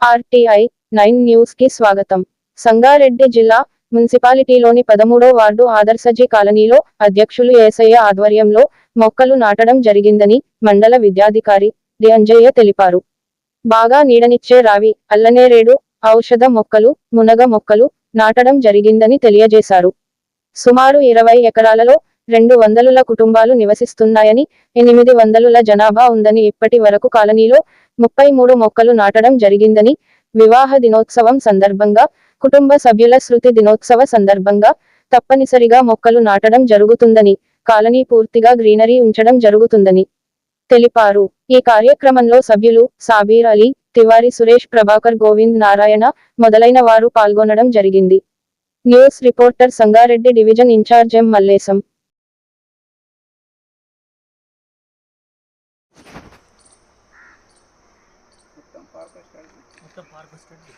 RTI nine న్యూస్కి స్వాగతం. సంగారెడ్డి జిల్లా మున్సిపాలిటీలోని పదమూడో వార్డు ఆదర్శజీ కాలనీలో అధ్యక్షులు ఏసయ్య ఆధ్వర్యంలో మొక్కలు నాటడం జరిగిందని మండల విద్యాధికారి డి. అంజయ్య తెలిపారు. బాగా నీడనిచ్చే రావి అల్లనేరేడు ఔషధ మొక్కలు మునగ మొక్కలు నాటడం జరిగిందని తెలియజేశారు. సుమారు ఇరవై ఎకరాలలో రెండు వందలుల కుటుంబాలు నివసిస్తున్నాయని ఎనిమిది వందలుల జనాభా ఉందని ఇప్పటి వరకు కాలనీలో ముప్పై మూడు మొక్కలు నాటడం జరిగిందని వివాహ దినోత్సవం సందర్భంగా కుటుంబ సభ్యుల శృతి దినోత్సవ సందర్భంగా తప్పనిసరిగా మొక్కలు నాటడం జరుగుతుందని కాలనీ పూర్తిగా గ్రీనరీ ఉంచడం జరుగుతుందని తెలిపారు. ఈ కార్యక్రమంలో సభ్యులు సాబీర్ అలీ తివారి సురేష్ ప్రభాకర్ గోవింద్ నారాయణ మొదలైన వారు పాల్గొనడం జరిగింది. News reporter Sangareddy division incharge M Mallesham. మొత్తం పార్క్ వస్తుంది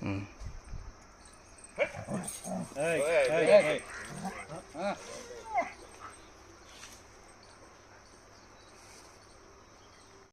hmm. Hey, hey, hey. hey. hey. hey. hey. hey.